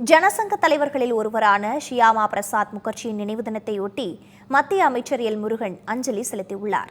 ஜனசங்க தலைவர்களில் ஒருவரான ஷியாமா பிரசாத் முகர்ஜியின் நினைவு தினத்தையொட்டி மத்திய அமைச்சர் எல் முருகன் அஞ்சலி செலுத்தியுள்ளார்.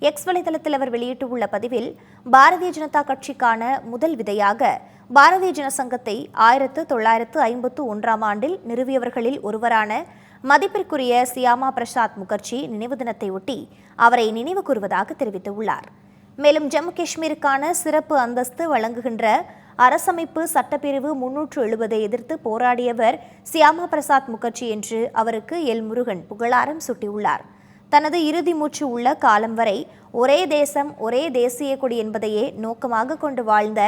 எக்ஸ் வலைதளத்தில் அவர் வெளியிட்டுள்ள பதிவில் பாரதிய ஜனதா கட்சிக்கான முதல் விதையாக பாரதிய ஜனசங்கத்தை ஆயிரத்து தொள்ளாயிரத்து ஐம்பத்து ஒன்றாம் ஆண்டில் நிறுவியவர்களில் ஒருவரான மதிப்பிற்குரிய சியாமா பிரசாத் முகர்ஜி நினைவு தினத்தையொட்டி அவரை நினைவு கூறுவதாக தெரிவித்துள்ளார். மேலும் ஜம்மு காஷ்மீருக்கான சிறப்பு அந்தஸ்து வழங்குகின்ற அரசமைப்பு சட்டப்பிரிவு முன்னூற்று எழுபதை எதிர்த்து போராடியவர் சியாமா பிரசாத் முகர்ஜி என்று அவருக்கு எல். முருகன் புகழாரம் சூட்டியுள்ளார். தனது இறுதி மூச்சு உள்ள காலம் வரை ஒரே தேசம் ஒரே தேசிய கொடி என்பதையே நோக்கமாக கொண்டு வாழ்ந்த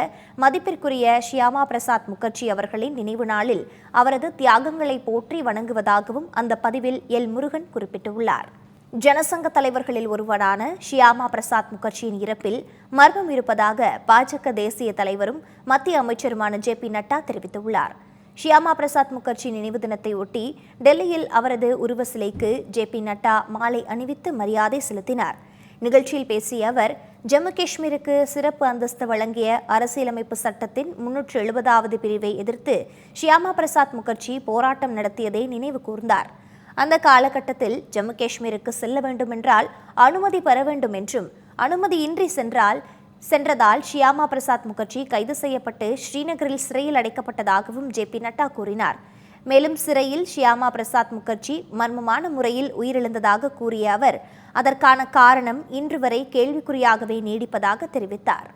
மதிப்பிற்குரிய ஷியாமா பிரசாத் முகர்ஜி அவர்களின் நினைவு நாளில் அவரது தியாகங்களை போற்றி வணங்குவதாகவும் அந்த பதிவில் எல். முருகன் குறிப்பிட்டுள்ளார். ஜனசங்க தலைவர்களில் ஒருவரான ஷியாமா பிரசாத் முகர்ஜியின் இறப்பில் மர்மம் இருப்பதாக பாஜக தேசிய தலைவரும் மத்திய அமைச்சருமான ஜே பி நட்டா தெரிவித்துள்ளார். ஷியாமா பிரசாத் முகர்ஜி நினைவு தினத்தை ஒட்டி டெல்லியில் அவரது உருவ சிலைக்கு ஜே பி நட்டா மாலை அணிவித்து மரியாதை செலுத்தினார். நிகழ்ச்சியில் பேசிய அவர் ஜம்மு காஷ்மீருக்கு சிறப்பு அந்தஸ்து வழங்கிய அரசியலமைப்பு சட்டத்தின் முன்னூற்று எழுபதாவது பிரிவை எதிர்த்து ஷியாமா பிரசாத் முகர்ஜி போராட்டம் நடத்தியதை நினைவு கூர்ந்தார். அந்த காலகட்டத்தில் ஜம்மு காஷ்மீருக்கு செல்ல வேண்டுமென்றால் அனுமதி பெற வேண்டும் என்றும் அனுமதியின்றி சென்றால் சென்றதால் ஷியாமா பிரசாத் முகர்ஜி கைது செய்யப்பட்டு ஸ்ரீநகரில் சிறையில் அடைக்கப்பட்டதாகவும் ஜே பி நட்டா கூறினார். மேலும் சிறையில் ஷியாமா பிரசாத் முகர்ஜி மர்மமான முறையில் உயிரிழந்ததாக கூறிய அவர் அதற்கான காரணம் இன்று வரை கேள்விக்குறியாகவே நீடிப்பதாக தெரிவித்தார்.